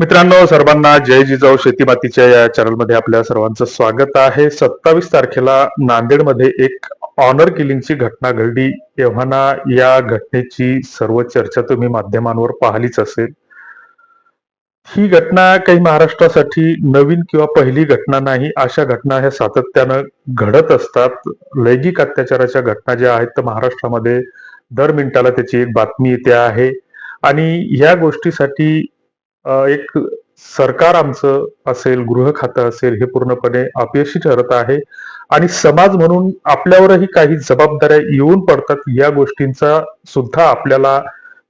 मित्रांनो सर्वांना जय जिजाऊ शेती मातीच्या या चॅनलमध्ये आपल्या सर्वांचं स्वागत आहे. सत्तावीस तारखेला नांदेडमध्ये एक ऑनर किलिंगची घटना घडली. तेव्हाना या घटनेची सर्व चर्चा तुम्ही माध्यमांवर पाहिलीच असेल. ही घटना काही महाराष्ट्रासाठी नवीन किंवा पहिली घटना नाही. अशा घटना ह्या सातत्यानं घडत असतात. लैंगिक अत्याचाराच्या घटना ज्या आहेत तर महाराष्ट्रामध्ये दर मिनिटाला त्याची एक बातमी येते आहे. आणि या गोष्टीसाठी एक सरकार आमचं असेल गृह खातं असेल हे पूर्णपणे अपयशी ठरत आहे. आणि समाज म्हणून आपल्यावरही काही जबाबदाऱ्या येऊन पडतात या गोष्टींचा सुद्धा आपल्याला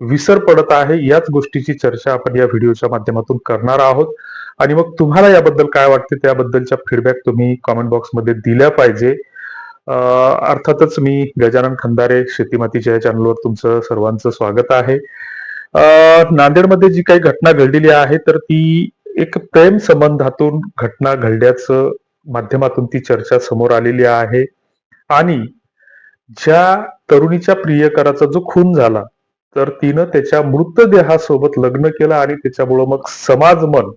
विसर पडत आहे. याच गोष्टीची चर्चा आपण या व्हिडिओच्या माध्यमातून करणार आहोत. आणि मग तुम्हाला याबद्दल काय वाटते त्याबद्दलच्या फीडबॅक तुम्ही कॉमेंट बॉक्समध्ये दिल्या पाहिजे. अर्थातच मी गजानन खंदारे शेतीमातीच्या या चॅनलवर तुमचं सर्वांचं स्वागत आहे. नांदेडमध्ये जी काही घटना घडलेली आहे तर ती एक प्रेम संबंधातून घटना घडल्याचं माध्यमातून ती चर्चा समोर आलेली आहे. आणि ज्या तरुणीच्या प्रियकराचा जो खून झाला तर तिनं त्याच्या मृतदेहासोबत लग्न केलं आणि त्याच्यामुळं मग समाज मन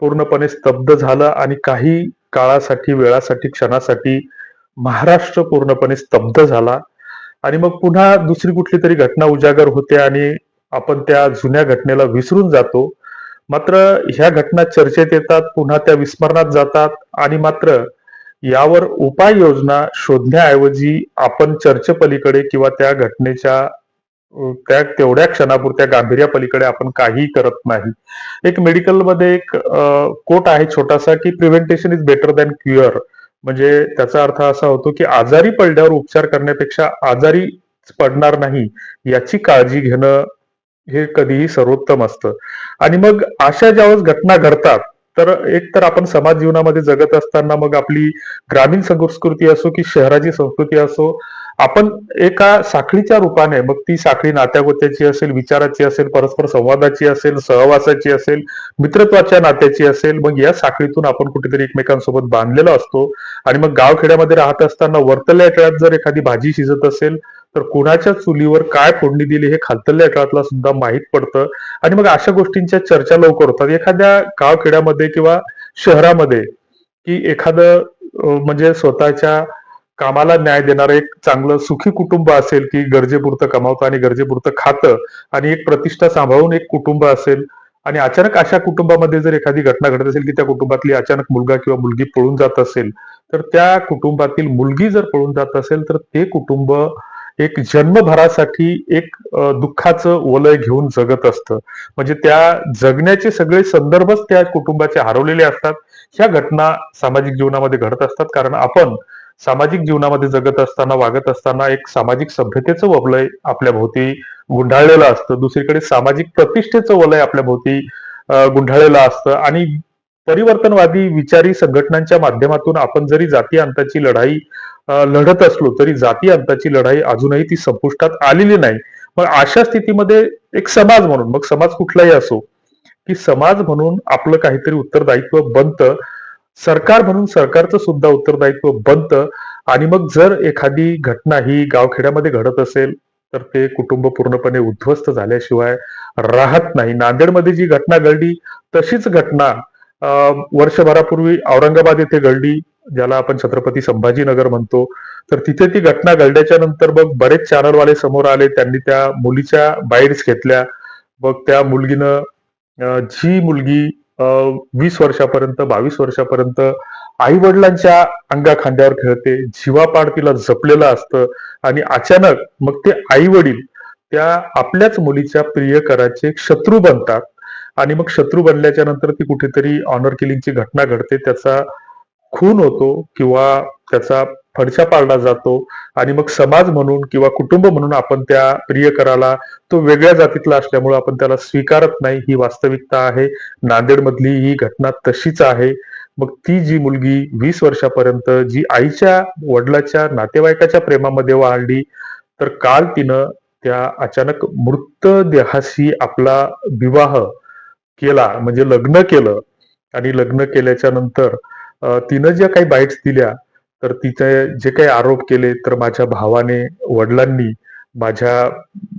पूर्णपणे स्तब्ध झालं आणि काही काळासाठी वेळासाठी क्षणासाठी महाराष्ट्र पूर्णपणे स्तब्ध झाला. आणि मग पुन्हा दुसरी कुठली तरी घटना उजागर होते आणि आपण त्या जुन्या घटनेला विसरून जातो. मात्र ह्या घटना चर्चेत येतात पुन्हा त्या विस्मरणात जातात आणि मात्र यावर उपाययोजना शोधण्याऐवजी आपण चर्चेपलीकडे किंवा त्या घटनेच्या त्या तेवढ्या क्षणापुरत्या गांभीर्या पलीकडे आपण काहीही करत नाही. एक मेडिकलमध्ये एक कोट आहे छोटासा की prevention is better than cure. म्हणजे त्याचा अर्थ असा होतो की आजारी पडल्यावर उपचार करण्यापेक्षा आजारी पडणार नाही याची काळजी घेणं हे कधीही सर्वोत्तम असतं. आणि मग अशा ज्यावेळेस घटना घडतात तर एक तर आपण समाज जीवनामध्ये जगत असताना मग आपली ग्रामीण संस्कृती असो की शहराची संस्कृती असो आपण एका साखळीच्या रूपाने मग ती साखळी नात्यागोत्याची असेल विचाराची असेल परस्पर संवादाची असेल सहवासाची असेल मित्रत्वाच्या नात्याची असेल मग या साखळीतून आपण कुठेतरी एकमेकांसोबत बांधलेलो असतो. आणि मग गावखेड्यामध्ये राहत असताना वर्तल्या काळात जर एखादी भाजी शिजत असेल तर कोणाच्या चुलीवर काय फोडणी दिली हे खालतल्या काळातला सुद्धा माहीत पडतं. आणि मग अशा गोष्टींच्या चर्चा लवकर होतात. एखाद्या गावखेड्यामध्ये किंवा शहरामध्ये की एखादं म्हणजे स्वतःच्या कामाला न्याय देणारं एक चांगलं सुखी कुटुंब असेल की गरजेपुरतं कमावतं आणि गरजेपुरतं खातं आणि एक प्रतिष्ठा सांभाळून एक कुटुंब असेल आणि अचानक अशा कुटुंबामध्ये जर एखादी घटना घडत असेल की त्या कुटुंबातली अचानक मुलगा किंवा मुलगी पळून जात असेल तर त्या कुटुंबातील मुलगी जर पळून जात असेल तर ते कुटुंब एक जन्मभरासाठी एक दुःखाचं वलय घेऊन जगत असतं. म्हणजे त्या जगण्याचे सगळे संदर्भच त्या कुटुंबाचे हरवलेले असतात. ह्या घटना सामाजिक जीवनामध्ये घडत असतात. कारण आपण सामाजिक जीवनामध्ये जगत असताना वागत असताना एक सामाजिक सभ्यतेचं वलय आपल्या भोवती गुंडाळलेलं असतं. दुसरीकडे सामाजिक प्रतिष्ठेचं वलय आपल्या भोवती गुंडाळलेलं असतं. आणि परिवर्तनवादी विचारी संघटनांच्या माध्यमातून आपण जरी जाती अंताची लढाई लढत असलो तरी जाती अंताची लढाई अजूनही ती संपुष्टात आलेली नाही. मग अशा स्थितीमध्ये एक समाज म्हणून मग समाज कुठलाही असो की समाज म्हणून आपलं काहीतरी उत्तरदायित्व बनतं सरकार म्हणून सरकारचं सुद्धा उत्तरदायित्व बनतं आणि मग जर एखादी घटना ही गावखेड्यामध्ये घडत असेल तर ते कुटुंब पूर्णपणे उद्ध्वस्त झाल्याशिवाय राहत नाही. नांदेडमध्ये जी घटना घडली तशीच घटना वर्षभरापूर्वी औरंगाबाद येथे घडली ज्याला आपण छत्रपती संभाजीनगर म्हणतो. तर तिथे ती घटना घडल्याच्या नंतर मग बरेच चॅनलवाले समोर आले त्यांनी त्या मुलीच्या बाईट्स घेतल्या. मग त्या मुलगीनं जी मुलगी वीस वर्षापर्यंत बावीस वर्षापर्यंत आई वडिलांच्या अंगा खांद्यावर खेळते जीवापाड तिला जपलेलं असतं आणि अचानक मग ते आई वडील त्या आपल्याच मुलीच्या प्रियकराचे शत्रू बनतात. आणि मग शत्रू बनल्याच्या नंतर ती कुठेतरी ऑनर किलिंगची घटना घडते. त्याचा खून होतो किंवा त्याचा फडशा पाडला जातो. आणि मग समाज म्हणून किंवा कुटुंब म्हणून आपण त्या प्रियकराला तो वेगळ्या जातीतला असल्यामुळे आपण त्याला स्वीकारत नाही. ही वास्तविकता आहे. नांदेडमधली ही घटना तशीच आहे. मग ती जी मुलगी वीस वर्षापर्यंत जी आईच्या वडिलाच्या नातेवाईकाच्या प्रेमामध्ये वाढली तर काल तिनं त्या अचानक मृत देहाशी आपला विवाह केला म्हणजे लग्न केलं आणि लग्न केल्याच्यानंतर तिनं ज्या काही बाईट्स दिल्या तर तिचे जे काही आरोप केले तर माझ्या भावाने वडिलांनी माझ्या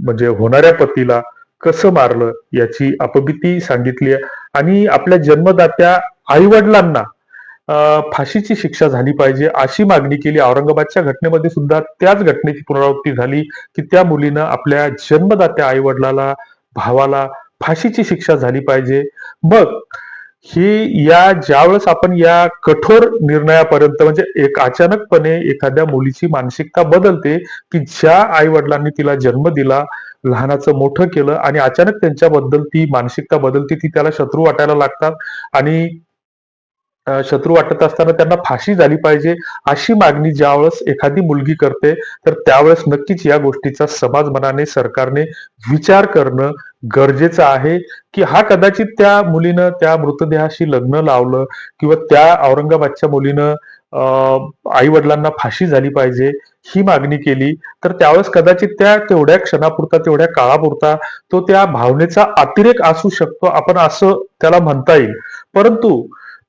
म्हणजे होणाऱ्या पतीला कसं मारलं याची अपबिती सांगितली आणि आपल्या जन्मदात्या आई वडिलांना फाशीची शिक्षा झाली पाहिजे अशी मागणी केली. औरंगाबादच्या घटनेमध्ये सुद्धा त्याच घटनेची पुनरावृत्ती झाली की त्या मुलीनं आपल्या जन्मदात्या आई वडिलाला भावाला फाशीची शिक्षा झाली पाहिजे. मग ही या ज्यावेळेस आपण या कठोर निर्णयापर्यंत म्हणजे एक अचानकपणे एखाद्या मुलीची मानसिकता बदलते की ज्या आई वडिलांनी तिला जन्म दिला लहानाचं मोठं केलं आणि अचानक त्यांच्याबद्दल ती मानसिकता बदलते ती त्याला शत्रू वाटायला लागतात. आणि शत्रू वाटत असताना त्यांना फाशी झाली पाहिजे अशी मागणी ज्यावेळेस एखादी मुलगी करते तर त्यावेळेस नक्कीच या गोष्टीचा समाज मनाने सरकारने विचार करणं गरजेचं आहे की हा कदाचित त्या मुलीनं त्या मृतदेहाशी लग्न लावलं किंवा त्या औरंगाबादच्या मुलीनं आई वडिलांना फाशी झाली पाहिजे ही मागणी केली तर त्यावेळेस कदाचित त्या तेवढ्या क्षणापुरता तेवढ्या काळापुरता तो त्या भावनेचा अतिरेक असू शकतो आपण असं त्याला म्हणता येईल. परंतु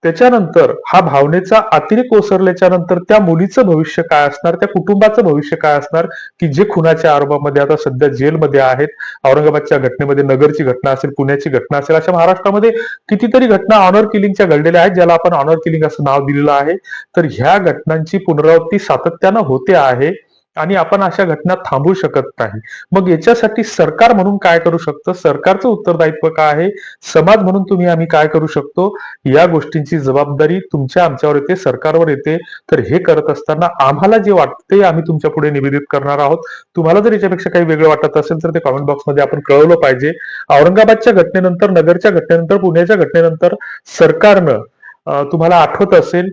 त्याच्यानंतर हा भावनेचा अतिरेक ओसरल्याच्या नंतर त्या मुलीचं भविष्य काय असणार त्या कुटुंबाचं भविष्य काय असणार की जे खुनाच्या आरोपामध्ये आता सध्या जेलमध्ये आहेत औरंगाबादच्या घटनेमध्ये नगरची घटना असेल पुण्याची घटना असेल अशा महाराष्ट्रामध्ये कितीतरी घटना ऑनर किलिंगच्या घडलेल्या आहेत ज्याला आपण ऑनर किलिंग असं नाव दिलेलं आहे. तर ह्या घटनांची पुनरावृत्ती सातत्यानं होते आहे. आणि आपण अशा घटना थांबवू शकत नाही. मग याच्यासाठी सरकार म्हणून काय करू शकतं? सरकारचं उत्तरदायित्व काय आहे? समाज म्हणून तुम्ही आम्ही काय करू शकतो? या गोष्टींची जबाबदारी तुमच्या आमच्यावर येते सरकारवर येते. तर हे करत असताना आम्हाला जे वाटते आम्ही तुमच्यापुढे निवेदित करणार आहोत. तुम्हाला जर याच्यापेक्षा काही वेगळं वाटत असेल तर ते कॉमेंट बॉक्समध्ये आपण कळवलं पाहिजे. औरंगाबादच्या घटनेनंतर नगरच्या घटनेनंतर पुण्याच्या घटनेनंतर सरकारनं तुम्हाला आठवत असेल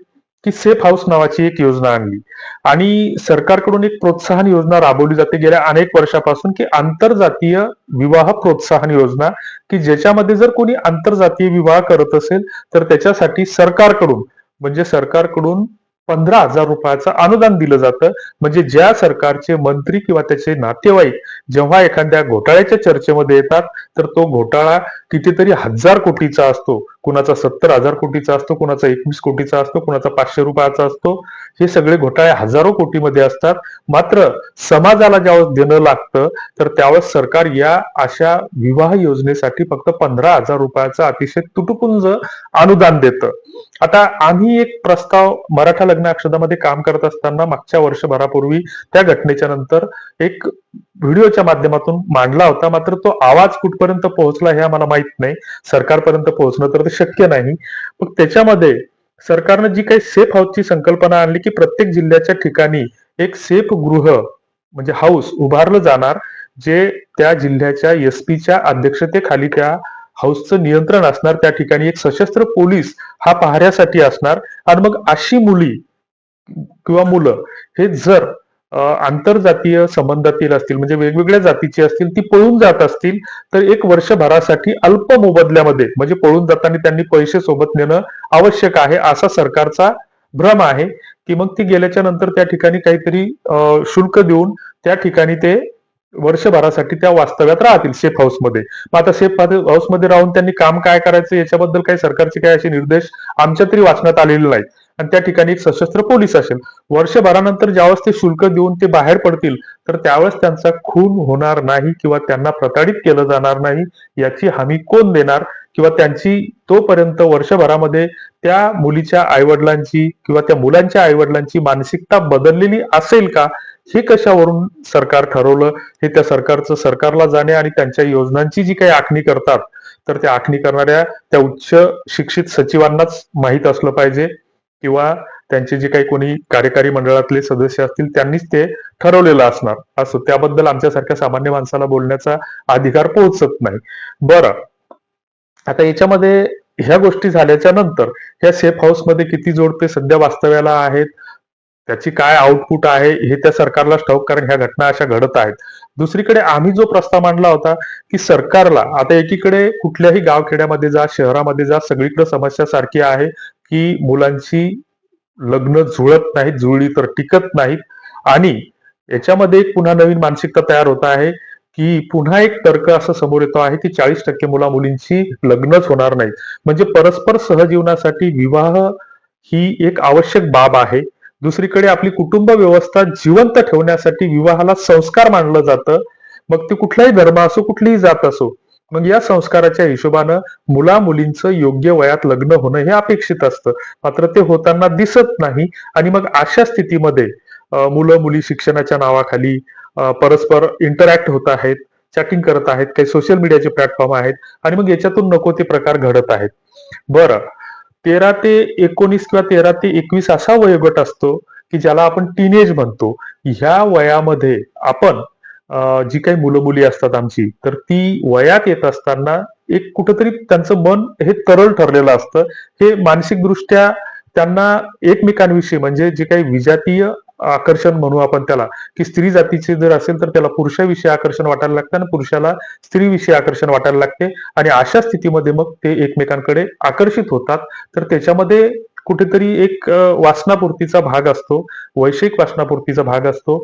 की सेफ हाऊस नावाची एक योजना आणली. आणि सरकारकडून एक प्रोत्साहन योजना राबवली जाते गेल्या अनेक वर्षापासून की आंतरजातीय विवाह प्रोत्साहन योजना की ज्याच्यामध्ये जर कोणी आंतरजातीय विवाह करत असेल तर त्याच्यासाठी सरकारकडून म्हणजे सरकारकडून पंधरा हजार रुपयाचं अनुदान दिलं जातं. म्हणजे ज्या सरकारचे मंत्री किंवा त्याचे नातेवाईक जेव्हा एखाद्या घोटाळ्याच्या चर्चेमध्ये येतात तर तो घोटाळा कितीतरी हजार कोटीचा असतो. कुणाचा सत्तर हजार कोटीचा असतो कुणाचा एकवीस कोटीचा असतो कुणाचा पाचशे रुपयाचा असतो हे सगळे घोटाळे हजारो कोटीमध्ये असतात. मात्र समाजाला ज्यावेळेस देणं लागतं तर त्यावेळेस सरकार या अशा विवाह योजनेसाठी फक्त पंधरा हजार रुपयाचं अतिशय तुटपुंज अनुदान देतं. आता आम्ही एक प्रस्ताव मराठा लग्न अक्षदामध्ये काम करत असताना मागच्या वर्षभरापूर्वी त्या घटनेच्या नंतर एक व्हिडिओच्या माध्यमातून मांडला होता मात्र तो आवाज कुठपर्यंत पोहोचला हे आम्हाला माहीत नाही. सरकारपर्यंत पोहोचणं तर ते शक्य नाही. मग त्याच्यामध्ये सरकारनं जी काही सेफ हाऊसची संकल्पना आणली की प्रत्येक जिल्ह्याच्या ठिकाणी एक सेफ गृह म्हणजे हाऊस उभारलं जाणार जे त्या जिल्ह्याच्या एस पीच्या अध्यक्षतेखाली त्या हाऊसचं नियंत्रण असणार त्या ठिकाणी एक सशस्त्र पोलीस हा पहाऱ्यासाठी असणार. आणि मग अशी मुली किंवा मुलं हे जर आंतरजातीय संबंधातील असतील म्हणजे वेगवेगळ्या जातीची असतील ती पळून जात असतील तर एक वर्षभरासाठी अल्प मोबदल्यामध्ये म्हणजे पळून जाताना त्यांनी पैसे सोबत नेणं आवश्यक आहे असा सरकारचा भ्रम आहे की मग ती गेल्याच्यानंतर त्या ठिकाणी काहीतरी शुल्क देऊन त्या ठिकाणी ते वर्षभरासाठी त्या वास्तव्यात राहतील सेफ हाऊसमध्ये मग आता सेफ हाऊसमध्ये राहून त्यांनी काम काय करायचं याच्याबद्दल काही सरकारचे काही असे निर्देश आमच्या तरी वाचण्यात आलेले नाहीत. आणि त्या ठिकाणी एक सशस्त्र पोलीस असेल वर्षभरानंतर ज्यावेळेस ते शुल्क देऊन ते बाहेर पडतील तर त्यावेळेस त्यांचा खून होणार नाही किंवा त्यांना प्रताडित केलं जाणार नाही याची हमी कोण देणार? किंवा त्यांची तोपर्यंत वर्षभरामध्ये त्या मुलीच्या आईवडिलांची किंवा त्या मुलांच्या आईवडिलांची मानसिकता बदललेली असेल का? हे कशावरून सरकार ठरवलं? हे त्या सरकारचं सरकारला जाणे आणि त्यांच्या योजनांची जी काही आखणी करतात तर त्या आखणी करणाऱ्या त्या उच्च शिक्षित सचिवांनाच माहीत असलं पाहिजे किंवा त्यांचे जे काही कोणी कार्यकारी मंडळातले सदस्य असतील त्यांनीच ते ठरवलेलं असणार. असं त्याबद्दल आमच्यासारख्या सामान्य माणसाला बोलण्याचा अधिकार पोहोचत नाही. बरं. आता याच्यामध्ये ह्या गोष्टी झाल्याच्यानंतर ह्या सेफ हाऊसमध्ये किती जोडपे सध्या वास्तव्याला आहेत? त्याची काय आउटपुट आहे हे त्या सरकारलाच ठाऊक कारण ह्या घटना अशा घडत आहेत. दुसरीकडे आम्ही जो प्रस्ताव मांडला होता की सरकारला आता एकीकडे कुठल्याही गावखेड्यामध्ये जा शहरामध्ये जा सगळीकडे समस्या सारखी आहे की मुलांची लग्न जुळत नाहीत जुळली तर टिकत नाहीत. आणि याच्यामध्ये एक पुन्हा नवीन मानसिकता तयार होत आहे की पुन्हा एक तर्क असं समोर येतो आहे की चाळीस टक्के मुला मुलींची लग्नच होणार नाहीत. म्हणजे परस्पर सहजीवनासाठी विवाह ही एक आवश्यक बाब आहे. दुसरीकडे आपली कुटुंब व्यवस्था जिवंत ठेवण्यासाठी विवाहाला संस्कार मानलं जातं. मग ते कुठलाही धर्म असो कुठलीही जात असो मग या संस्काराच्या हिशोबानं मुला मुलींचं योग्य वयात लग्न होणं हे अपेक्षित असतं. मात्र ते होताना दिसत नाही. आणि मग अशा स्थितीमध्ये मुलं मुली शिक्षणाच्या नावाखाली परस्पर इंटरॅक्ट होत आहेत चॅटिंग करत आहेत काही सोशल मीडियाचे प्लॅटफॉर्म आहेत आणि मग याच्यातून नको ते प्रकार घडत आहेत. बरं तेरा ते एकोणीस किंवा तेरा ते एकवीस असा वयोगट असतो की ज्याला आपण टीनेज म्हणतो. ह्या वयामध्ये आपण जी काही मुलं मुली असतात आमची तर ती वयात येत असताना एक कुठंतरी त्यांचं मन हे तरल ठरलेलं असतं. हे मानसिकदृष्ट्या त्यांना एकमेकांविषयी म्हणजे जे काही विजातीय आकर्षण म्हणू आपण त्याला. की स्त्री जातीचे जर असेल तर त्याला पुरुषाविषयी आकर्षण वाटायला लागतं आणि पुरुषाला स्त्रीविषयी आकर्षण वाटायला लागते. आणि अशा स्थितीमध्ये मग ते एकमेकांकडे आकर्षित होतात. तर त्याच्यामध्ये कुठेतरी एक वासनापूर्तीचा भाग असतो. वैश्विक वासनापूर्तीचा भाग असतो.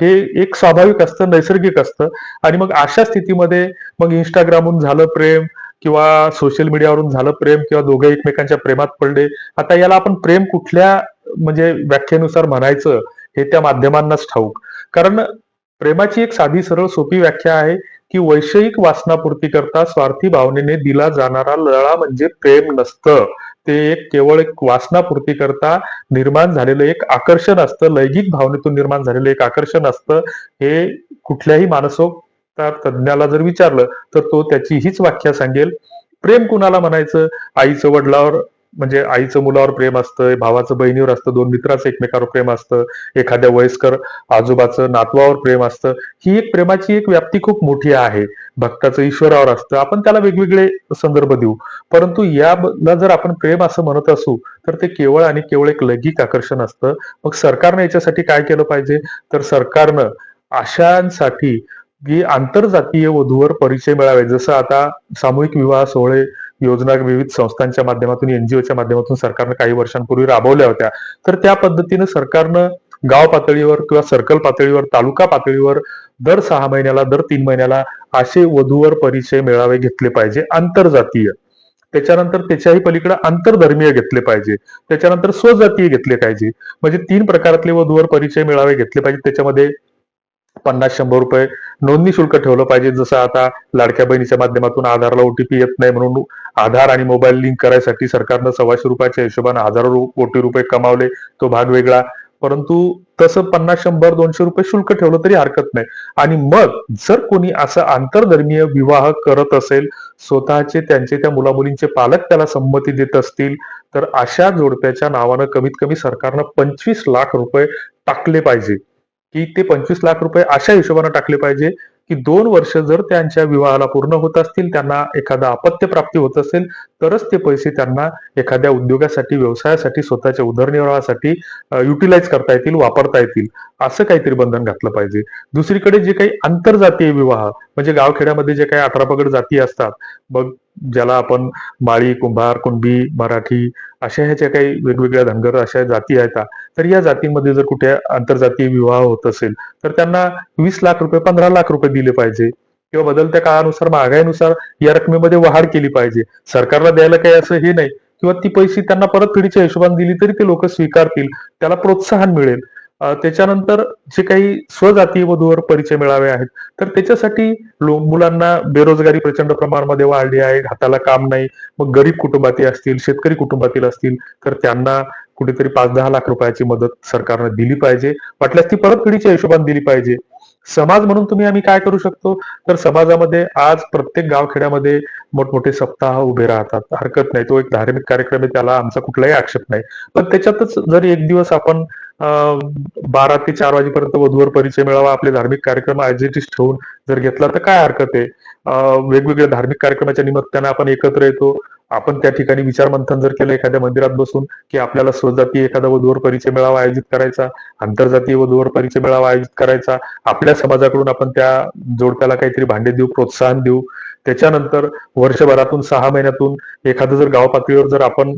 हे एक स्वाभाविक असतं नैसर्गिक असतं. आणि मग अशा स्थितीमध्ये मग इंस्टाग्रामहून झालं प्रेम किंवा सोशल मीडियावरून झालं प्रेम किंवा दोघे एकमेकांच्या प्रेमात पडले. आता याला आपण प्रेम कुठल्या म्हणजे व्याख्येनुसार म्हणायचं हे त्या माध्यमांनाच ठाऊक. कारण प्रेमाची एक साधी सरळ सोपी व्याख्या आहे की वैषयिक वासनापूर्ती करता स्वार्थी भावनेने दिला जाणारा लळा म्हणजे प्रेम नसतं. ते एक केवळ एक वासनापूर्ती करता निर्माण झालेलं एक आकर्षण असतं. लैंगिक भावनेतून निर्माण झालेलं एक आकर्षण असतं. हे कुठल्याही मानसोपचार तज्ज्ञाला जर विचारलं तर तो त्याची हीच व्याख्या सांगेल. प्रेम कुणाला म्हणायचं? आईचं वडिलावर म्हणजे आईचं मुलावर प्रेम असतं भावाचं बहिणीवर असतं दोन मित्राचं एकमेकावर प्रेम असतं एखाद्या वयस्कर आजोबाचं नातवावर प्रेम असतं. ही एक प्रेमाची एक व्याप्ती खूप मोठी आहे. भक्ताचं ईश्वरावर असतं. आपण त्याला वेगवेगळे संदर्भ देऊ. परंतु याला जर आपण प्रेम असं म्हणत असू तर ते केवळ आणि केवळ एक लैंगिक आकर्षण असतं. मग सरकारनं याच्यासाठी काय केलं पाहिजे? तर सरकारनं अशांसाठी आंतरजातीय वधूवर परिचय मिळावे. जसं आता सामूहिक विवाह सोहळे योजना विविध संस्थांच्या माध्यमातून एनजीओच्या माध्यमातून सरकारनं काही वर्षांपूर्वी राबवल्या होत्या. तर त्या पद्धतीनं सरकारनं गाव पातळीवर किंवा सर्कल पातळीवर तालुका पातळीवर दर सहा महिन्याला दर तीन महिन्याला असे वधूवर परिचय मेळावे घेतले पाहिजे आंतरजातीय. त्याच्यानंतर त्याच्याही पलीकडे आंतरधर्मीय घेतले पाहिजे. त्याच्यानंतर स्वजातीय घेतले पाहिजे. म्हणजे तीन प्रकारातले वधूवर परिचय मेळावे घेतले पाहिजे. त्याच्यामध्ये पन्नास शंभर रुपये नोंदणी शुल्क ठेवलं पाहिजे. जसं आता लाडक्या बहिणीच्या माध्यमातून आधारला ओटीपी येत नाही म्हणून आधार आणि मोबाईल लिंक करायसाठी सरकारनं सव्वाशे रुपयाच्या हिशोबाने हजारो कोटी रुपये कमावले. तो भाग वेगळा. परंतु तसं पन्नास शंभर दोनशे रुपये शुल्क ठेवलं तरी हरकत नाही. आणि मग जर कोणी असं आंतरधर्मीय विवाह करत असेल स्वतःचे त्यांचे त्या मुलामुलींचे पालक त्याला संमती देत असतील तर अशा जोडप्याच्या नावानं कमीत कमी सरकारनं पंचवीस लाख रुपये टाकले पाहिजे. की ते पंचवीस लाख रुपये अशा हिशोबाने टाकले पाहिजे की दोन वर्ष जर त्यांच्या विवाहाला पूर्ण होत असतील त्यांना एखादा अपत्य प्राप्ती होत असेल तरच ते पैसे त्यांना एखाद्या उद्योगासाठी व्यवसायासाठी स्वतःच्या उदरनिर्वाहासाठी युटिलाइज करता येतील वापरता येतील असं काहीतरी बंधन घातलं पाहिजे. दुसरीकडे जे काही आंतरजातीय विवाह म्हणजे गावखेड्यामध्ये जे काही अठरा पगड जाती असतात मग ज्याला आपण माळी कुंभार कुणबी मराठी अशा ह्याच्या काही वेगवेगळ्या धनगर अशा जाती आहेत तर या जातींमध्ये जर कुठे आंतरजातीय विवाह होत असेल तर त्यांना वीस लाख रुपये पंधरा लाख रुपये दिले पाहिजे. किंवा बदलत्या काळानुसार महागाईनुसार या रकमेमध्ये वाढ केली पाहिजे. सरकारला द्यायला काही असं हे नाही. किंवा ती पैसे त्यांना परतफेडीच्या हिशोबाने दिली तरी ते लोक स्वीकारतील. त्याला प्रोत्साहन मिळेल. त्याच्यानंतर जे काही स्वजातीय वधूवर परिचय मिळावे आहेत तर त्याच्यासाठी मुलांना बेरोजगारी प्रचंड प्रमाणामध्ये वाढली आहे हाताला काम नाही मग गरीब कुटुंबातील असतील शेतकरी कुटुंबातील असतील तर त्यांना कुठेतरी पाच दहा लाख रुपयाची मदत सरकारनं दिली पाहिजे. वाटल्यास ती परतफेडीच्या हिशोबाने दिली पाहिजे. समाज म्हणून तुम्ही आम्ही काय करू शकतो? तर समाजामध्ये आज प्रत्येक गावखेड्यामध्ये मोठमोठे सप्ताह उभे राहतात. हरकत नाही. तो एक धार्मिक कार्यक्रम आहे त्याला आमचा कुठलाही आक्षेप नाही. पण त्याच्यातच जर एक दिवस आपण बारा ते चार वाजेपर्यंत वधूवर परिचय मिळावा आपले धार्मिक कार्यक्रम आयोजित ठेवून जर घेतला तर काय हरकत आहे? वेगवेगळ्या धार्मिक कार्यक्रमाच्या निमित्तानं आपण एकत्र येतो. आपण त्या ठिकाणी विचार मंथन जर केलं एखाद्या मंदिरात बसून की आपल्याला स्वजातीय एखादा वधूवर परिचय मेळावा आयोजित करायचा आंतरजातीय वधूवर परिचय मेळावा आयोजित करायचा आपल्या समाजाकडून आपण त्या जोडप्याला काहीतरी भांडे देऊ प्रोत्साहन देऊ. त्याच्यानंतर वर्षभरातून सहा महिन्यातून एखादं जर गाव पातळीवर जर आपण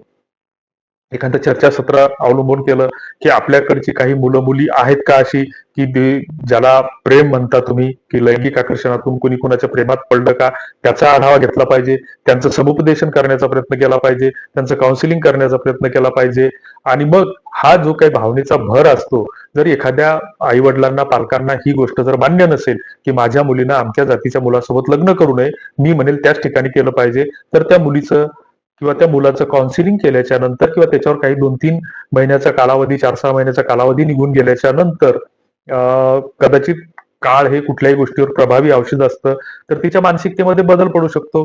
एखादं चर्चासत्र अवलंबून केलं की आपल्याकडची काही मुलं मुली आहेत का अशी की ज्याला प्रेम म्हणता तुम्ही की लैंगिक आकर्षणातून कुणी कुणाच्या प्रेमात पडलं का त्याचा आढावा घेतला पाहिजे त्यांचं समुपदेशन करण्याचा प्रयत्न केला पाहिजे त्यांचं काउन्सिलिंग करण्याचा प्रयत्न केला पाहिजे. आणि मग हा जो काही भावनेचा भर असतो जर एखाद्या आई वडिलांना पालकांना ही गोष्ट जर मान्य नसेल की माझ्या मुलीनं आमच्या जातीच्या मुलासोबत लग्न करू नये मी म्हणेल त्याच ठिकाणी केलं पाहिजे तर त्या मुलीचं किंवा त्या मुलाचं काउन्सिलिंग केल्याच्यानंतर किंवा त्याच्यावर काही दोन तीन महिन्याचा कालावधी चार सहा महिन्याचा कालावधी निघून गेल्याच्यानंतर कदाचित काळ हे कुठल्याही गोष्टीवर प्रभावी औषध असतं तर तिच्या मानसिकतेमध्ये बदल पडू शकतो.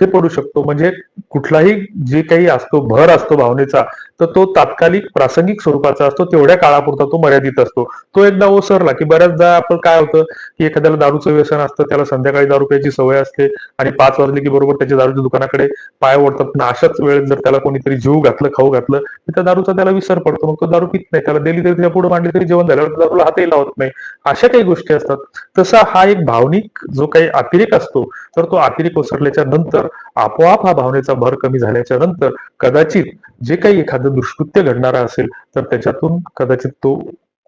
हे पडू शकतो. म्हणजे कुठलाही जे काही असतो भर असतो भावनेचा तर तो तात्कालिक प्रासंगिक स्वरूपाचा असतो. तेवढ्या काळापुरता तो मर्यादित असतो. तो एकदा ओसरला की बऱ्याचदा आपण काय होतं की एखाद्याला दारूचं व्यसन असतं त्याला संध्याकाळी दारू प्यायची सवय असते आणि पाच वाजले की बरोबर त्याच्या दारूच्या दुकानाकडे पाय ओढतात. पण अशाच वेळेत जर त्याला कोणीतरी जीव घातलं खाऊ घातलं तर त्या दारूचा त्याला विसर पडतो. मग तो दारू पित नाही. त्याला दिली तरी त्या पुढे मांडली तरी जेवण झाल्यावर दारूला हातही लावत नाही. अशा काही गोष्टी गोष्टी असतात. तसा हा एक भावनिक जो काही अतिरेक असतो तर तो अतिरेक ओसरल्याच्या नंतर आपोआप हा भावनेचा भर कमी झाल्याच्यानंतर कदाचित जे काही एखादं दुष्कृत्य घडणारा असेल तर त्याच्यातून कदाचित तो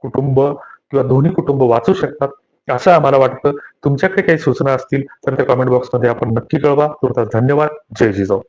कुटुंब किंवा दोन्ही कुटुंब वाचू शकतात. असं आम्हाला वाटतं. तुमच्याकडे काही सूचना असतील तर त्या कमेंट बॉक्समध्ये आपण नक्की कळवा. तुर्तास धन्यवाद. जय जिजाऊ.